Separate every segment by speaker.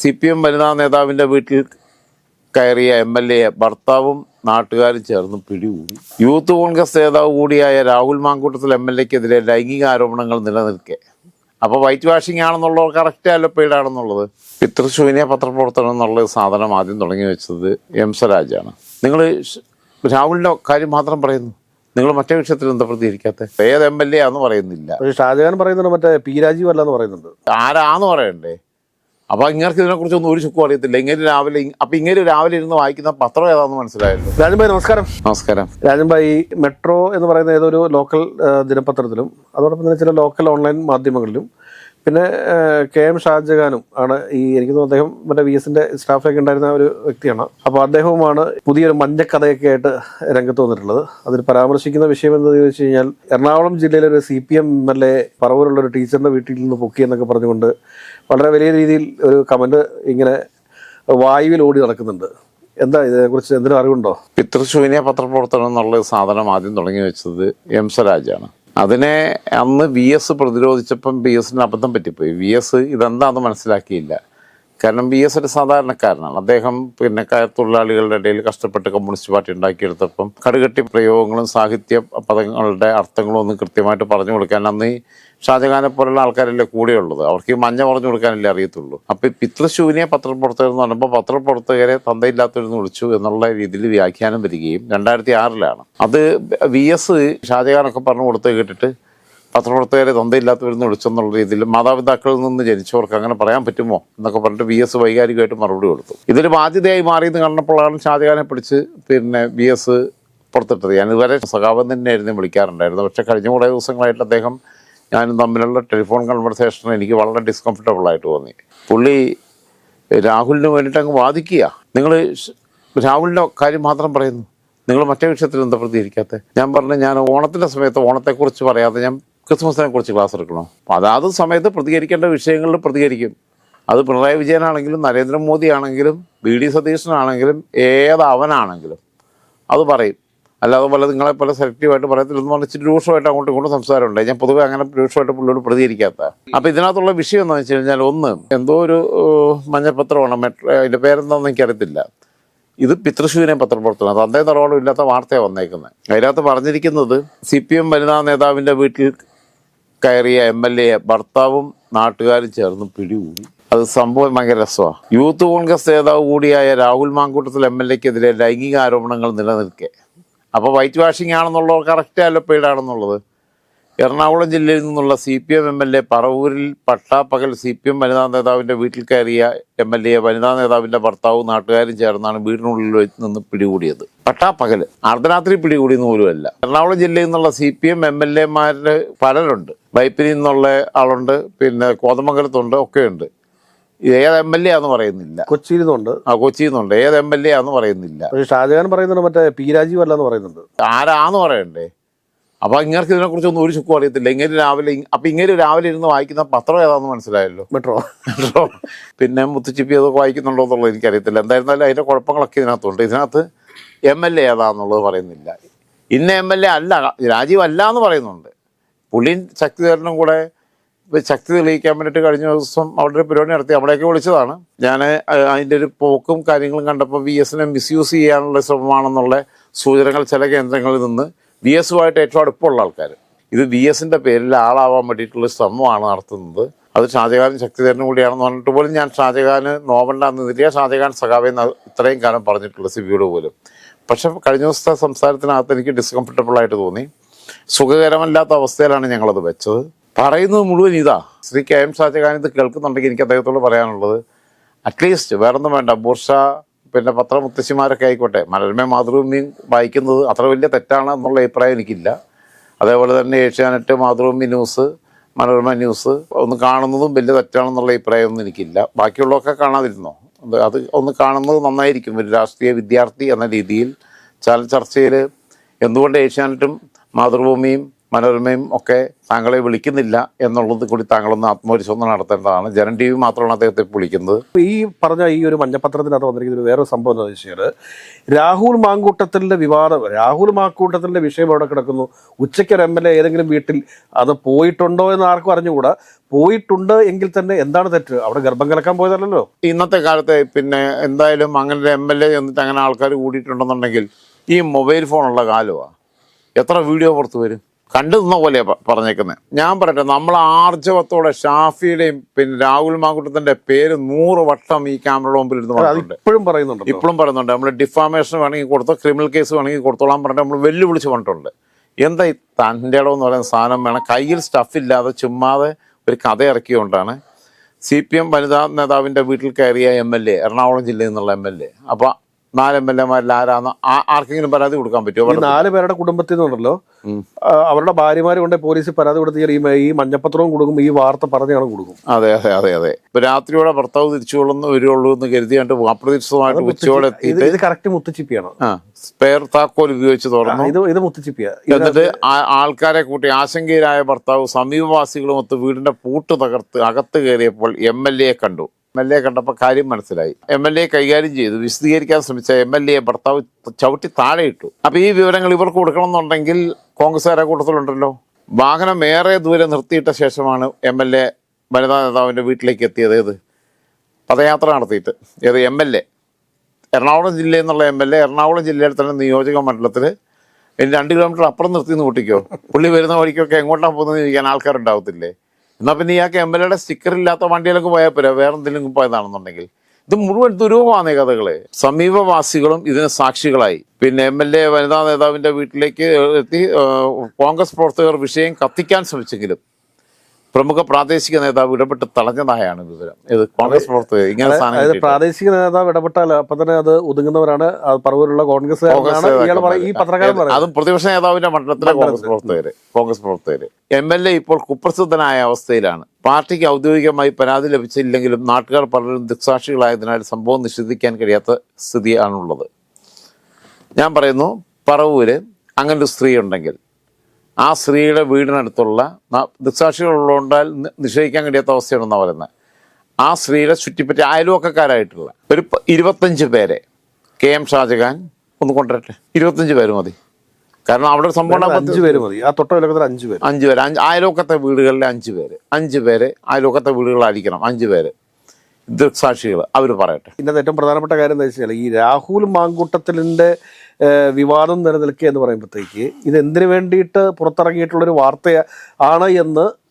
Speaker 1: C P M വനിതാ നേതാവിന്റെ വീട്ടിൽ കയറിയ എം എൽ എ ഭർത്താവും നാട്ടുകാരും ചേർന്ന് പിടികൂടി. യൂത്ത് കോൺഗ്രസ് നേതാവ് കൂടിയായ രാഹുൽ മാങ്കൂട്ടത്തിൽ എം എൽ എക്കെതിരെ ലൈംഗിക ആരോപണങ്ങൾ നിലനിൽക്കെ. അപ്പോൾ വൈറ്റ് വാഷിംഗ് ആണെന്നുള്ളത് കറക്റ്റ് അല്ലപ്പേടാണെന്നുള്ളത് പിതൃശൂന്യ പത്രപ്രവർത്തനം എന്നുള്ള സാധനം ആദ്യം തുടങ്ങി വെച്ചത് എം സ്വരാജാണ്. നിങ്ങൾ രാഹുലിന്റെ കാര്യം മാത്രം പറയുന്നു. നിങ്ങൾ മറ്റേ വിഷയത്തിൽ എന്താ പ്രതികരിക്കാത്ത? ഏത് എം എൽ എ ആന്ന് പറയുന്നില്ല.
Speaker 2: ഷാജഹാൻ പറയുന്നുണ്ട് മറ്റേ പി രാജീവ് അല്ലാന്ന് പറയുന്നുണ്ട്.
Speaker 1: ആരാന്ന് പറയണ്ടേ? അപ്പൊ ഇങ്ങനെ ഇതിനെക്കുറിച്ചൊന്നും ഒരു ചുക്കും അറിയത്തില്ല. ഇങ്ങനെ രാവിലെ അപ്പൊ ഇങ്ങനെ രാവിലെ ഇരുന്ന് വായിക്കുന്ന പത്രം ഏതാന്ന് മനസ്സിലായല്ലോ.
Speaker 2: രാജൻഭായി നമസ്കാരം.
Speaker 1: നമസ്കാരം.
Speaker 2: രാജൻഭായി മെട്രോ എന്ന് പറയുന്ന ഏതൊരു ലോക്കൽ ദിനപത്രത്തിലും അതോടൊപ്പം തന്നെ ചില ലോക്കൽ ഓൺലൈൻ മാധ്യമങ്ങളിലും പിന്നെ കെ എം ഷാജഹാനും ആണ് ഈ എനിക്ക് തോന്നുന്നു അദ്ദേഹം മറ്റേ വി എസിന്റെ സ്റ്റാഫിലൊക്കെ ഉണ്ടായിരുന്ന ഒരു വ്യക്തിയാണ്. അപ്പോൾ അദ്ദേഹവുമാണ് പുതിയൊരു മഞ്ഞക്കഥയൊക്കെ ആയിട്ട് രംഗത്ത് വന്നിട്ടുള്ളത്. അതിൽ പരാമർശിക്കുന്ന വിഷയം എന്ന് ചോദിച്ചു കഴിഞ്ഞാൽ എറണാകുളം ജില്ലയിലെ ഒരു C P M M L A പറവൂരുള്ള ഒരു ടീച്ചറിന്റെ വീട്ടിൽ നിന്ന് പൊക്കി എന്നൊക്കെ പറഞ്ഞുകൊണ്ട് വളരെ വലിയ രീതിയിൽ ഒരു കമന്റ് ഇങ്ങനെ വായുവിൽ ഓടി നടക്കുന്നുണ്ട്. എന്താ ഇതിനെക്കുറിച്ച് എന്തെങ്കിലും അറിവുണ്ടോ?
Speaker 1: പിതൃശൂന്യ പത്രപ്രവർത്തനം എന്നുള്ള സാധനം ആദ്യം തുടങ്ങി വെച്ചത് എം സ്വരാജാണ് അതിനെ അന്ന് വി എസ് പ്രതിരോധിച്ചപ്പം വി എസിന് അബദ്ധം പറ്റിപ്പോയി. വി എസ് ഇതെന്താണെന്ന് മനസ്സിലാക്കിയില്ല. കാരണം വി എസ് ഒരു സാധാരണക്കാരനാണ്. അദ്ദേഹം പിന്നെ തൊഴിലാളികളുടെ ഇടയിൽ കഷ്ടപ്പെട്ട് കമ്മ്യൂണിസ്റ്റ് പാർട്ടി ഉണ്ടാക്കിയെടുത്തപ്പം കടുകട്ടി പ്രയോഗങ്ങളും സാഹിത്യ പദങ്ങളുടെ അർത്ഥങ്ങളും ഒന്നും കൃത്യമായിട്ട് പറഞ്ഞു കൊടുക്കാൻ അന്ന് ഈ ഷാജഹാനെ പോലുള്ള ആൾക്കാരല്ലേ കൂടെയുള്ളത്. അവർക്ക് ഈ മഞ്ഞ പറഞ്ഞു കൊടുക്കാനല്ലേ അറിയത്തുള്ളൂ. അപ്പോൾ പിതൃശൂന്യ പത്രപ്രവർത്തകർ എന്ന് പറയുമ്പോൾ പത്രപ്രവർത്തകരെ തന്തയില്ലാത്തവരെന്ന് വിളിച്ചു എന്നുള്ള രീതിയിൽ വ്യാഖ്യാനം വരികയും രണ്ടായിരത്തി ആറിലാണ്. അത് വി എസ് ഷാജഹാനൊക്കെ പറഞ്ഞു കൊടുത്ത് കേട്ടിട്ട് പത്രപ്രവർത്തകരെ തന്തയില്ലാത്തവരെന്ന് വിളിച്ചെന്നുള്ള രീതിയിൽ മാതാപിതാക്കളിൽ നിന്ന് ജനിച്ചവർക്ക് അങ്ങനെ പറയാൻ പറ്റുമോ എന്നൊക്കെ പറഞ്ഞിട്ട് വി എസ് വൈകാരികമായിട്ട് മറുപടി കൊടുത്തു. ഇതൊരു ബാധ്യതയായി മാറിയെന്ന് കണ്ടപ്പോഴാണ് ഷാജഹാനെ പിടിച്ച് പിന്നെ വി എസ് പുറത്തിട്ടത്. ഞാൻ ഇതുവരെ സഖാവൻ തന്നെയായിരുന്നു വിളിക്കാറുണ്ടായിരുന്നു പക്ഷെ കഴിഞ്ഞ കുറേ ദിവസങ്ങളായിട്ട് അദ്ദേഹം ഞാനും തമ്മിലുള്ള ടെലിഫോൺ കൺവെർസേഷൻ എനിക്ക് വളരെ ഡിസ്കംഫർട്ടബിൾ ആയിട്ട് തോന്നി. പുള്ളി രാഹുലിന് വേണ്ടിയിട്ട് അങ്ങ് വാദിക്കുക. നിങ്ങൾ രാഹുലിന്റെ കാര്യം മാത്രം പറയുന്നു. നിങ്ങൾ മറ്റേ വിഷയത്തിൽ എന്താ പ്രതികരിക്കാത്ത ഞാൻ പറഞ്ഞു ഞാൻ ഓണത്തിന്റെ സമയത്ത് ഓണത്തെക്കുറിച്ച് പറയാതെ ഞാൻ ക്രിസ്മസിനെ കുറിച്ച് ക്ലാസ് എടുക്കണോ. അതാത് സമയത്ത് പ്രതികരിക്കേണ്ട വിഷയങ്ങളിൽ പ്രതികരിക്കും. അത് പിണറായി വിജയനാണെങ്കിലും നരേന്ദ്രമോദി ആണെങ്കിലും ബി ഡി സതീശനാണെങ്കിലും ഏത് അവനാണെങ്കിലും അത് പറയും. അല്ലാതെ പോലെ നിങ്ങളെ പോലെ സെലക്റ്റീവായിട്ട് പറയത്തില്ലെന്ന് പറഞ്ഞാൽ ഇച്ചിരി രൂക്ഷമായിട്ട് അങ്ങോട്ടും ഇങ്ങോട്ടും സംസാരമുണ്ട്. ഞാൻ പൊതുവെ അങ്ങനെ രൂക്ഷമായിട്ട് പുള്ളിയോട് പ്രതികരിക്കാത്ത. അപ്പം ഇതിനകത്തുള്ള വിഷയം എന്താണെന്ന് വെച്ച് കഴിഞ്ഞാൽ ഒന്ന് എന്തോ ഒരു മഞ്ഞപത്രമാണ് മെട്രോ അതിന്റെ പേരെന്താണെന്ന് എനിക്കറിയത്തില്ല. ഇത് പിതൃശൂവിനെ പത്രപ്രവർത്തനം. അതേ നിറവോളം ഇല്ലാത്ത വാർത്തയാണ് വന്നേക്കുന്നത് അതിനകത്ത് പറഞ്ഞിരിക്കുന്നത് സി പി എം വനിതാ നേതാവിന്റെ വീട്ടിൽ കയറിയ എം എൽ എ ഭർത്താവും നാട്ടുകാരും ചേർന്ന് പിടികൂടി. അത് സംഭവം ഭയങ്കര രസമാണ് യൂത്ത് കോൺഗ്രസ് നേതാവ് കൂടിയായ രാഹുൽ മാങ്കൂട്ടത്തിൽ എം എൽ എക്കെതിരെ ലൈംഗിക ആരോപണങ്ങൾ നിലനിൽക്കെ. അപ്പോൾ വൈറ്റ് വാഷിംഗ് ആണെന്നുള്ളത് കറക്റ്റ് അല്ലപ്പേടാണെന്നുള്ളത് എറണാകുളം ജില്ലയിൽ നിന്നുള്ള C P M M L A പറവൂരിൽ പട്ടാപ്പകൽ സി പി എം വനിതാ നേതാവിന്റെ വീട്ടിൽ കയറിയ എം എൽ എ വനിതാ നേതാവിന്റെ ഭർത്താവും നാട്ടുകാരും ചേർന്നാണ് വീടിനുള്ളിൽ വെച്ച് നിന്ന് പിടികൂടിയത്. പട്ടാപ്പകൽ അർദ്ധരാത്രി പിടികൂടിയെന്ന് പോലുമല്ല എറണാകുളം ജില്ലയിൽ നിന്നുള്ള C P M M L എമാരുടെ പലരുണ്ട്. വൈപ്പിനിൽ നിന്നുള്ള ആളുണ്ട് പിന്നെ കോതമംഗലത്തുണ്ട് ഒക്കെയുണ്ട്. ഏത് എം എൽ എ ആന്ന് പറയുന്നില്ല.
Speaker 2: കൊച്ചിയിൽ നിന്നുണ്ട്.
Speaker 1: ആ കൊച്ചിയിൽ നിന്നുണ്ട്. ഏത് എം എൽ എ ആന്ന് പറയുന്നില്ല.
Speaker 2: ഷാജഹാൻ പറയുന്നുണ്ട് മറ്റേ പി രാജീവ് അല്ലാന്ന് പറയുന്നുണ്ട്.
Speaker 1: ആരാന്ന് പറയണ്ടേ? അപ്പൊ ഇങ്ങനെ ഇതിനെക്കുറിച്ചൊന്നും ഒരു ചുക്കും അറിയത്തില്ല. ഇങ്ങനെ രാവിലെ അപ്പൊ ഇങ്ങനെ രാവിലെ ഇരുന്ന് വായിക്കുന്ന പത്രം ഏതാന്ന് മനസ്സിലായല്ലോ?
Speaker 2: മെട്രോ. മെട്രോ.
Speaker 1: പിന്നെ മുത്തുച്ചിപ്പി അതൊക്കെ വായിക്കുന്നുണ്ടോ എന്നുള്ളത് എനിക്കറിയത്തില്ല. എന്തായിരുന്നാലും അതിന്റെ കുഴപ്പങ്ങളൊക്കെ ഇതിനകത്തുണ്ട്. ഇതിനകത്ത് എം എൽ എ ഏതാന്നുള്ളത് പറയുന്നില്ല. ഇന്ന എം എൽ എ അല്ല രാജീവ് അല്ല എന്ന് പറയുന്നുണ്ട്. പുള്ളിയും ശക്തിധരനും കൂടെ ശക്തി തെളിയിക്കാൻ വേണ്ടിയിട്ട് കഴിഞ്ഞ ദിവസം അവിടെ ഒരു പരിപാടി നടത്തി. അവിടെയൊക്കെ വിളിച്ചതാണ്. ഞാൻ അതിന്റെ ഒരു പോക്കും കാര്യങ്ങളും കണ്ടപ്പോൾ വി എസിനെ മിസ്യൂസ് ചെയ്യാനുള്ള ശ്രമമാണെന്നുള്ള സൂചനകൾ ചില കേന്ദ്രങ്ങളിൽ നിന്ന് വി എസുമായിട്ട് ഏറ്റവും അടുപ്പമുള്ള ആൾക്കാർ ഇത് വി എസിന്റെ പേരിൽ ആളാവാൻ വേണ്ടിയിട്ടുള്ള ശ്രമമാണ് നടത്തുന്നത്. അത് ഷാജഹാൻ ശക്തിധരനും കൂടിയാണെന്ന് പറഞ്ഞിട്ട് പോലും ഞാൻ ഷാജഹാന് നോവണ്ടെന്നില്ല ഷാജഹാൻ സഖാവെന്ന് ഇത്രയും കാലം പറഞ്ഞിട്ടുള്ള സിബിയുടെ പോലും. പക്ഷെ കഴിഞ്ഞ ദിവസത്തെ സംസാരത്തിനകത്ത് എനിക്ക് ഡിസ്കംഫർട്ടബിൾ ആയിട്ട് തോന്നി. സുഖകരമല്ലാത്ത അവസ്ഥയിലാണ് ഞങ്ങളത് വെച്ചത്. പറയുന്നത് മുഴുവൻ ഇതാ. ശ്രീ കെ എം ഷാജഹാൻ ഇത് കേൾക്കുന്നുണ്ടെങ്കിൽ എനിക്ക് അദ്ദേഹത്തോട് പറയാനുള്ളത് അറ്റ്ലീസ്റ്റ് വേറൊന്നും വേണ്ട. ബുർഷ പിന്നെ പത്ര മുത്തശ്ശിമാരൊക്കെ ആയിക്കോട്ടെ. മനോരമ മാതൃഭൂമിയും വായിക്കുന്നത് അത്ര വലിയ തെറ്റാണ് എന്നുള്ള അഭിപ്രായം എനിക്കില്ല. അതേപോലെ തന്നെ ഏഷ്യാനെറ്റ് മാതൃഭൂമി ന്യൂസ് മനോരമ ന്യൂസ് ഒന്ന് കാണുന്നതും വലിയ തെറ്റാണെന്നുള്ള അഭിപ്രായമൊന്നും എനിക്കില്ല. ബാക്കിയുള്ളതൊക്കെ കാണാതിരുന്നോ? അത് ഒന്ന് കാണുന്നത് നന്നായിരിക്കും. ഒരു രാഷ്ട്രീയ വിദ്യാർത്ഥി എന്ന രീതിയിൽ ചാനൽ ചർച്ചയിൽ എന്തുകൊണ്ട് ഏഷ്യാനെറ്റും മാതൃഭൂമിയും മനോരമയും ഒക്കെ താങ്കളെ വിളിക്കുന്നില്ല എന്നുള്ളത് കൂടി താങ്കളൊന്ന് ആത്മപരിശോധന നടത്തേണ്ടതാണ്. ജനൻ ടി വി മാത്രമാണ് അദ്ദേഹത്തെ വിളിക്കുന്നത്.
Speaker 2: ഈ പറഞ്ഞ ഈ ഒരു മഞ്ഞപ്പത്രത്തിനകത്ത് വന്നിരിക്കുന്ന വേറൊരു സംഭവം എന്താ വെച്ചാൽ രാഹുൽ മാങ്കൂട്ടത്തിന്റെ വിവാദം രാഹുൽ മാങ്കൂട്ടത്തിന്റെ വിഷയം അവിടെ കിടക്കുന്നു. ഉച്ചയ്ക്ക് ഒരു എം എൽ എ ഏതെങ്കിലും വീട്ടിൽ അത് പോയിട്ടുണ്ടോ എന്ന് ആർക്കും അറിഞ്ഞുകൂടാ. പോയിട്ടുണ്ട് എങ്കിൽ തന്നെ എന്താണ് തെറ്റ്? അവിടെ ഗർഭം കലക്കാൻ പോയതല്ലല്ലോ.
Speaker 1: ഇന്നത്തെ കാലത്ത് പിന്നെ എന്തായാലും അങ്ങനെ ഒരു എം എൽ എ എന്നിട്ട് അങ്ങനെ ആൾക്കാർ കൂടിയിട്ടുണ്ടെന്നുണ്ടെങ്കിൽ ഈ മൊബൈൽ ഫോണുള്ള കാലമാണ് എത്ര വീഡിയോ പുറത്ത് വരും? കണ്ടു നിന്ന പോലെ പറഞ്ഞേക്കുന്നത് ഞാൻ പറയട്ടെ നമ്മൾ ആർജവത്തോടെ ഷാഫിയുടെയും പിന്നെ രാഹുൽ മാങ്കുട്ടത്തിന്റെ പേര് നൂറ് വട്ടം ഈ ക്യാമറയുടെ മുമ്പിൽ ഇരുന്ന് പറഞ്ഞിട്ടുണ്ട്.
Speaker 2: ഇപ്പോഴും പറയുന്നുണ്ട്
Speaker 1: ഇപ്പോഴും പറയുന്നുണ്ട്. നമ്മൾ ഡിഫാമേഷൻ വേണമെങ്കിൽ കൊടുത്തോ ക്രിമിനൽ കേസ് വേണമെങ്കിൽ കൊടുത്തോളാൻ പറഞ്ഞിട്ട് നമ്മൾ വെല്ലുവിളിച്ച് പറഞ്ഞിട്ടുണ്ട്. എന്താ ഈ തന്റെ ഇടം എന്ന് പറയുന്ന സാധനം വേണം? കയ്യിൽ സ്റ്റഫ് ഇല്ലാതെ ചുമ്മാതെ ഒരു കഥ ഇറക്കിയോണ്ടാണ് സി പി എം വനിതാ നേതാവിന്റെ വീട്ടിൽ കയറിയ എം എൽ എ എറണാകുളം ജില്ലയിൽ നിന്നുള്ള എം എൽ എ. അപ്പോൾ നാല് എം എൽ എമാരിൽ ആരാന്ന് ആർക്കെങ്കിലും പരാതി കൊടുക്കാൻ പറ്റുമോ?
Speaker 2: ഈ നാല് പേരുടെ കുടുംബത്തിൽ നിന്നുണ്ടല്ലോ. അവരുടെ ഭാര്യമാരെ കൊണ്ട് പോലീസിൽ പരാതി കൊടുത്തു ഈ ഈ മഞ്ഞപ്പത്രവും കൊടുക്കും ഈ വാർത്ത പറഞ്ഞാണ് കൊടുക്കും.
Speaker 1: അതെ അതെ അതെ അതെ. ഇപ്പൊ രാത്രിയോടെ ഭർത്താവ് തിരിച്ചുകൊള്ളുന്ന വരുള്ളൂ എന്ന് കരുതിയാണ്ട് അപ്രതീക്ഷിതമായിട്ട് ഉച്ചയോടെ
Speaker 2: ഇത്
Speaker 1: എത്തിയിട്ട്
Speaker 2: ഇത് കറക്റ്റ് മുത്തുച്ചിപ്പിയാണ്.
Speaker 1: സ്പെയർ താക്കോൽ ഉപയോഗിച്ച് തുറന്നു.
Speaker 2: ഇത് ഇത് മുത്തുച്ചിപ്പിയാ.
Speaker 1: എന്നിട്ട് ആൾക്കാരെ കൂട്ടി ആശങ്കയിലായ ഭർത്താവ് സമീപവാസികളുമൊത്ത് വീടിന്റെ പൂട്ട് തകർത്ത് അകത്ത് കയറിയപ്പോൾ എം എൽ എ കണ്ടു. എൽ എ കണ്ടപ്പോൾ കാര്യം മനസ്സിലായി. എം എൽ എ കൈകാര്യം ചെയ്തു വിശദീകരിക്കാൻ ശ്രമിച്ച എം എൽ എ ഭർത്താവ് ചവിട്ടി താഴെയിട്ടു അപ്പോൾ അപ്പൊ ഈ വിവരങ്ങൾ ഇവർക്ക് കൊടുക്കണമെന്നുണ്ടെങ്കിൽ കോൺഗ്രസ്സുകാരെ കൂട്ടത്തിലുണ്ടല്ലോ? വാഹനം ഏറെ ദൂരെ നിർത്തിയിട്ട ശേഷമാണ് എം എൽ എ വനിതാ നേതാവിന്റെ വീട്ടിലേക്ക് എത്തിയത്. ഏത്? പദയാത്ര നടത്തിയിട്ട്. ഏത്? M L A. എറണാകുളം ജില്ലയിൽ നിന്നുള്ള എം എൽ എ എറണാകുളം ജില്ലയിൽ തന്നെ നിയോജക മണ്ഡലത്തിൽ ഇനി രണ്ട് കിലോമീറ്റർ അപ്പുറം നിർത്തി എന്ന് പുള്ളി വരുന്ന വഴിക്കൊക്കെ എങ്ങോട്ടാണ് പോകുന്നത് ചോദിക്കാൻ ആൾക്കാരുണ്ടാവത്തില്ലേ? എന്നാൽ പിന്നെ ഇയാൾക്ക് എം എൽ എയുടെ സ്റ്റിക്കർ ഇല്ലാത്ത വണ്ടിയിലൊക്കെ പോയാൽ പോരാ? വേറെ എന്തെങ്കിലും പോയതാണെന്നുണ്ടെങ്കിൽ. ഇത് മുഴുവൻ ദുരൂഹമാണ് ഈ കഥകൾ. സമീപവാസികളും ഇതിന് സാക്ഷികളായി. പിന്നെ എം എൽ എ വനിതാ നേതാവിന്റെ വീട്ടിലേക്ക് എത്തി കോൺഗ്രസ് പ്രവർത്തകർ വിഷയം കത്തിക്കാൻ ശ്രമിച്ചെങ്കിലും പ്രമുഖ പ്രാദേശിക നേതാവ് ഇടപെട്ട് തടഞ്ഞതായാണ് വിവരം. ഇത് കോൺഗ്രസ് പ്രവർത്തകർ ഇങ്ങനെ
Speaker 2: പ്രാദേശിക നേതാവ് ഇടപെട്ടാൽ അപ്പൊ തന്നെ അത് ഒതുങ്ങുന്നവരാണ്. പറവൂരിലുള്ള പറവൂരുള്ള കോൺഗ്രസ് ഈ പത്രക്കാരൻ
Speaker 1: അതും പ്രതിപക്ഷ നേതാവിന്റെ മണ്ഡലത്തിലെ. കോൺഗ്രസ് പ്രവർത്തകര്. കോൺഗ്രസ് പ്രവർത്തകര്. എം എൽ എ ഇപ്പോൾ കുപ്രസിദ്ധനായ അവസ്ഥയിലാണ്. പാർട്ടിക്ക് ഔദ്യോഗികമായി പരാതി ലഭിച്ചില്ലെങ്കിലും നാട്ടുകാർ പലരും ദുക്സാക്ഷികളായതിനാൽ സംഭവം നിഷേധിക്കാൻ കഴിയാത്ത സ്ഥിതിയാണുള്ളത്. ഞാൻ പറയുന്നു പറവൂര് അങ്ങനൊരു സ്ത്രീ ഉണ്ടെങ്കിൽ ആ സ്ത്രീയുടെ വീടിനടുത്തുള്ള ദൃക്സാക്ഷികളുള്ളതുകൊണ്ടാൽ നിശ്ചയിക്കാൻ നിഷേധിക്കാൻ കഴിയാത്ത അവസ്ഥയാണെന്നാണ് പറയുന്നത് ആ സ്ത്രീയുടെ ചുറ്റിപ്പറ്റി അയൽവക്കക്കാരായിട്ടുള്ള ഒരു ഇരുപത്തഞ്ച് പേരെ കെ എം ഷാജഹാൻ ഒന്ന് കൊണ്ടുവരട്ടെ. ഇരുപത്തഞ്ച് പേര് മതി. കാരണം അവിടെ ഒരു സംഭവം
Speaker 2: അഞ്ച് പേര് മതി. ആ തൊട്ട അഞ്ച് പേര്.
Speaker 1: അഞ്ച് പേര്. അഞ്ച് അയലോക്കത്തെ വീടുകളിലെ അഞ്ച് പേര്. അഞ്ച് പേര് അയലോക്കത്തെ വീടുകളായിരിക്കണം അഞ്ച് പേര്. ദൃക്സാക്ഷികൾ അവർ പറയട്ടെ.
Speaker 2: ഇന്നത്തെ ഏറ്റവും പ്രധാനപ്പെട്ട കാര്യം എന്താ വെച്ചാൽ ഈ രാഹുൽ മാങ്കൂട്ടത്തിലിന്റെ ഏഹ്, വിവാദം നിലനിൽക്കുക എന്ന് പറയുമ്പോഴത്തേക്ക് ഇത് എന്തിനു വേണ്ടിയിട്ട് പുറത്തിറങ്ങിയിട്ടുള്ള ഒരു വാർത്ത ആണ് എന്ന്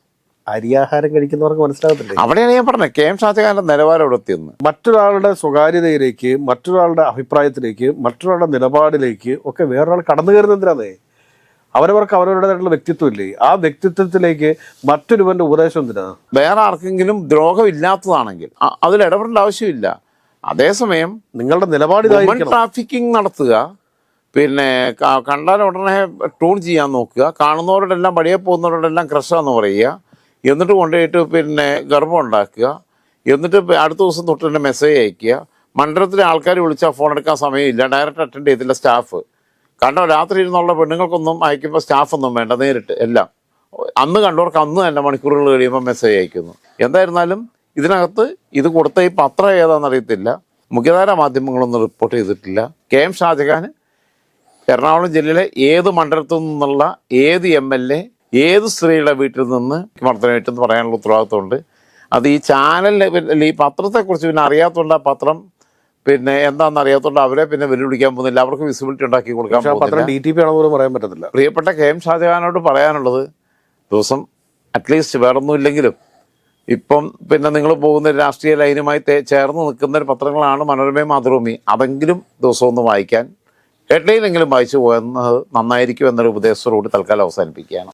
Speaker 2: അരിയാഹാരം കഴിക്കുന്നവർക്ക് മനസ്സിലാകത്തില്ല?
Speaker 1: അവിടെയാണ് ഞാൻ പറഞ്ഞത്. കെ എം ഷാജഹാന്റെ നിലവാരം ഇവിടെ എത്തിയെന്ന്.
Speaker 2: മറ്റൊരാളുടെ സ്വകാര്യതയിലേക്ക് മറ്റൊരാളുടെ അഭിപ്രായത്തിലേക്ക് മറ്റൊരാളുടെ നിലപാടിലേക്ക് ഒക്കെ വേറൊരാൾ കടന്നു കയറുന്ന എന്തിനാന്നേ? അവരവർക്ക് അവരവരുടേതായിട്ടുള്ള വ്യക്തിത്വം ഇല്ലേ? ആ വ്യക്തിത്വത്തിലേക്ക് മറ്റൊരുവന്റെ ഉപദേശം എന്തിനാ?
Speaker 1: വേറെ ആർക്കെങ്കിലും ദ്രോഹമില്ലാത്തതാണെങ്കിൽ അതിൽ ഇടപെടേണ്ട ആവശ്യമില്ല. അതേസമയം
Speaker 2: നിങ്ങളുടെ നിലപാട്
Speaker 1: ട്രാഫിക്കിംഗ് നടത്തുക പിന്നെ കണ്ടാൽ ഉടനെ ട്യൂൺ ചെയ്യാൻ നോക്കുക. കാണുന്നവരോടെല്ലാം വഴിയെ പോകുന്നവരോടെല്ലാം ക്രഷാന്ന് പറയുക. എന്നിട്ട് കൊണ്ടുപോയിട്ട് പിന്നെ ഗർഭം ഉണ്ടാക്കുക. എന്നിട്ട് അടുത്ത ദിവസം തൊട്ട് തന്നെ മെസ്സേജ് അയക്കുക. മണ്ഡലത്തിലെ ആൾക്കാർ വിളിച്ചാൽ ഫോൺ എടുക്കാൻ സമയമില്ല. ഡയറക്റ്റ് അറ്റൻഡ് ചെയ്തില്ല സ്റ്റാഫ് കണ്ടോ രാത്രി ഇരുന്നുള്ള പെണ്ണുങ്ങൾക്കൊന്നും അയക്കുമ്പോൾ സ്റ്റാഫൊന്നും വേണ്ട നേരിട്ട് എല്ലാം. അന്ന് കണ്ടവർക്ക് അന്ന് തന്നെ മണിക്കൂറുകൾ കഴിയുമ്പോൾ മെസ്സേജ് അയക്കുന്നു. എന്തായിരുന്നാലും ഇതിനകത്ത് ഇത് കൊടുത്ത ഈ പത്രം ഏതാണെന്ന് അറിയത്തില്ല. മുഖ്യധാര മാധ്യമങ്ങളൊന്നും റിപ്പോർട്ട് ചെയ്തിട്ടില്ല. കെ എം ഷാജഹാൻ എറണാകുളം ജില്ലയിലെ ഏത് മണ്ഡലത്തിൽ നിന്നുള്ള ഏത് എം എൽ എ ഏത് സ്ത്രീയുടെ വീട്ടിൽ നിന്ന് മർദ്ദനമേറ്റെന്ന് പറയാനുള്ള ഉത്തരവാദിത്വമുണ്ട്. അത് ഈ ചാനലിൽ ഈ പത്രത്തെക്കുറിച്ച് പിന്നെ അറിയാത്തതുകൊണ്ട് ആ പത്രം പിന്നെ എന്താണെന്ന് അറിയാത്തതുകൊണ്ട് അവരെ പിന്നെ വെല്ലുവിളിക്കാൻ പോകുന്നില്ല. അവർക്ക് വിസിബിലിറ്റി ഉണ്ടാക്കി കൊടുക്കാൻ
Speaker 2: പറയാൻ പറ്റത്തില്ല.
Speaker 1: പ്രിയപ്പെട്ട കെ എം ഷാജഹാനോട് പറയാനുള്ളത് ദിവസം അറ്റ്ലീസ്റ്റ് വേറൊന്നും ഇല്ലെങ്കിലും ഇപ്പം പിന്നെ നിങ്ങൾ പോകുന്ന രാഷ്ട്രീയ ലൈനുമായി ചേർന്ന് നിൽക്കുന്ന പത്രങ്ങളാണ് മനോരമയും മാതൃഭൂമി അതെങ്കിലും ദിവസം ഒന്ന് വായിക്കാൻ ഹെഡ്ലൈനെങ്കിലും വായിച്ചു പോകുന്നത് നന്നായിരിക്കും എന്നൊരു ഉപദേശത്തോടുകൂടി തൽക്കാലം അവസാനിപ്പിക്കുകയാണ്.